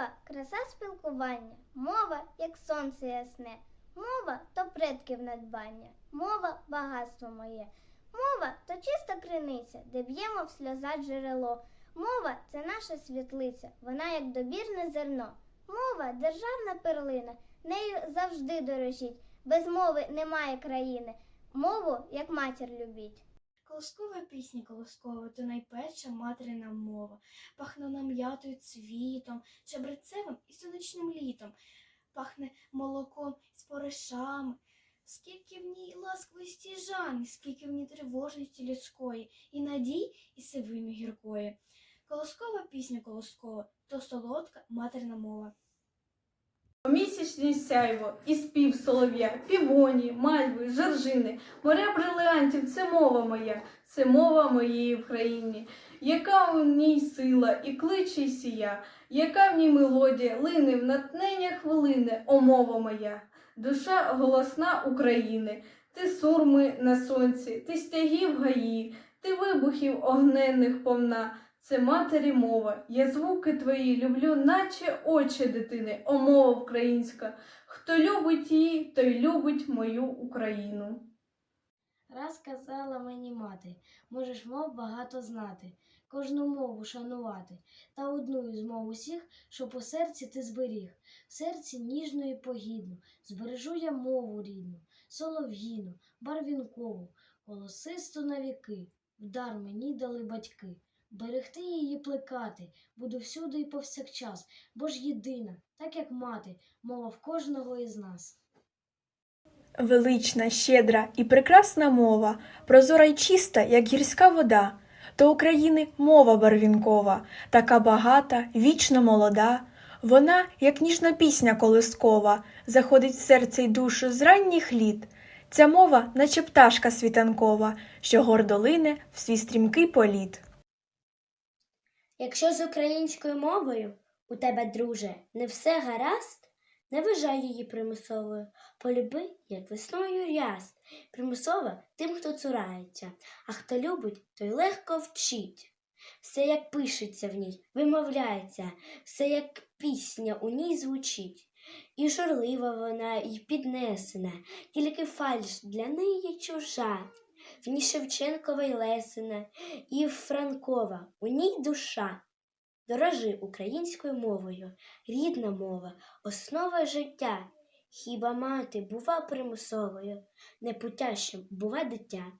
Мова краса спілкування, мова як сонце ясне, мова то предків надбання, мова багатство моє. Мова то чиста криниця, де б'ємо в сльоза джерело. Мова це наша світлиця, вона як добірне зерно. Мова державна перлина, нею завжди дорожіть. Без мови немає країни. Мову як матір любіть. Колоскова пісня колоскова, то найперша материна мова. Пахне нам м'ятою цвітом, чебрецевим і сонячним літом. Пахне молоком і споришами. Скільки в ній ласковості і жани, скільки в ній тривожності людської, і надій, і сивини гіркої. Колоскова пісня колоскова, то солодка материна мова. Місячне сяйво і спів солов'я, півоні, мальви, жоржини, моря бриліантів це мова моя, це мова моєї в країні. Яка у ній сила і кличе й сія, яка в ній мелодія, лине в натнення хвилини, о мова моя, душа голосна України, ти сурми на сонці, ти стягів гаї, ти вибухів огненних повна. Це матері мова. Я звуки твої люблю, наче очі дитини, о мова українська. Хто любить її, той любить мою Україну. Раз казала мені мати, можеш мов багато знати, кожну мову шанувати, та одну із мов усіх, щоб у серці ти зберіг, в серці ніжно і погідно, збережу я мову рідну, солов'їну, барвінкову, голосисту на віки, вдар мені дали батьки. Берегти її плекати, буду всюди і повсякчас, бо ж єдина, так як мати, мова в кожного із нас. Велична, щедра і прекрасна мова, прозора й чиста, як гірська вода, то України мова барвінкова, така багата, вічно молода. Вона, як ніжна пісня колискова, заходить в серце й душу з ранніх літ. Ця мова, наче пташка світанкова, що гордо лине в свій стрімкий політ. Якщо з українською мовою у тебе, друже, не все гаразд, не вважай її примусовою. Полюби, як весною ряст. Примусова тим, хто цурається, а хто любить, той легко вчить. Все як пишеться в ній, вимовляється, все як пісня у ній звучить. І журлива вона, і піднесена, тільки фальш для неї чужа. В ній Шевченкова й Лесина, і Франкова, у ній душа. Дорожи українською мовою, рідна мова, основа життя. Хіба мати бува примусовою, непутящим бува дитя.